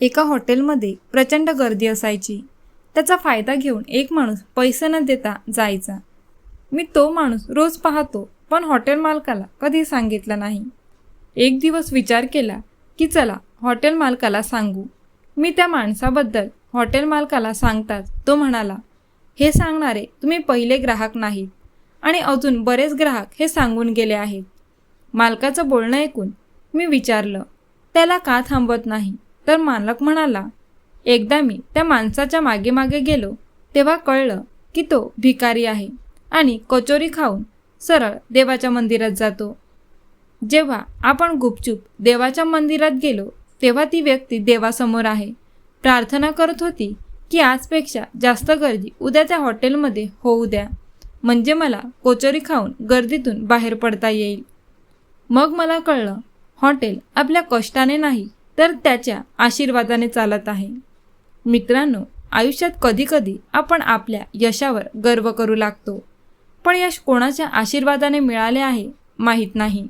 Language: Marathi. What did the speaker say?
एका हॉटेलमध्ये प्रचंड गर्दी असायची. त्याचा फायदा घेऊन एक माणूस पैसे न देता जायचा. मी तो माणूस रोज पाहतो पण हॉटेल मालकाला कधी सांगितलं नाही. एक दिवस विचार केला की चला हॉटेल मालकाला सांगू. मी त्या माणसाबद्दल हॉटेल मालकाला सांगताच तो म्हणाला हे सांगणारे तुम्ही पहिले ग्राहक नाहीत आणि अजून बरेच ग्राहक हे सांगून गेले आहेत. मालकाचं बोलणं ऐकून मी विचारलं त्याला का थांबवत नाही? तर मालक म्हणाला एकदा मी त्या माणसाच्या मागे मागे गेलो तेव्हा कळलं की तो भिकारी आहे आणि कचोरी खाऊन सरळ देवाच्या मंदिरात जातो. जेव्हा आपण गुपचूप देवाच्या मंदिरात गेलो तेव्हा ती व्यक्ती देवासमोर आहे. प्रार्थना करत होती की आजपेक्षा जास्त गर्दी उद्या त्या हॉटेलमध्ये होऊ द्या. म्हणजे मला कोचोरी खाऊन गर्दीतून बाहेर पडता येईल. मग मला कळलं हॉटेल आपल्या कष्टाने नाही तर त्याच्या आशीर्वादाने चालत आहे. मित्रांनो आयुष्यात कधीकधी आपण आपल्या यशावर गर्व करू लागतो. पण यश कोणाच्या आशीर्वादाने मिळाले आहे माहीत नाही.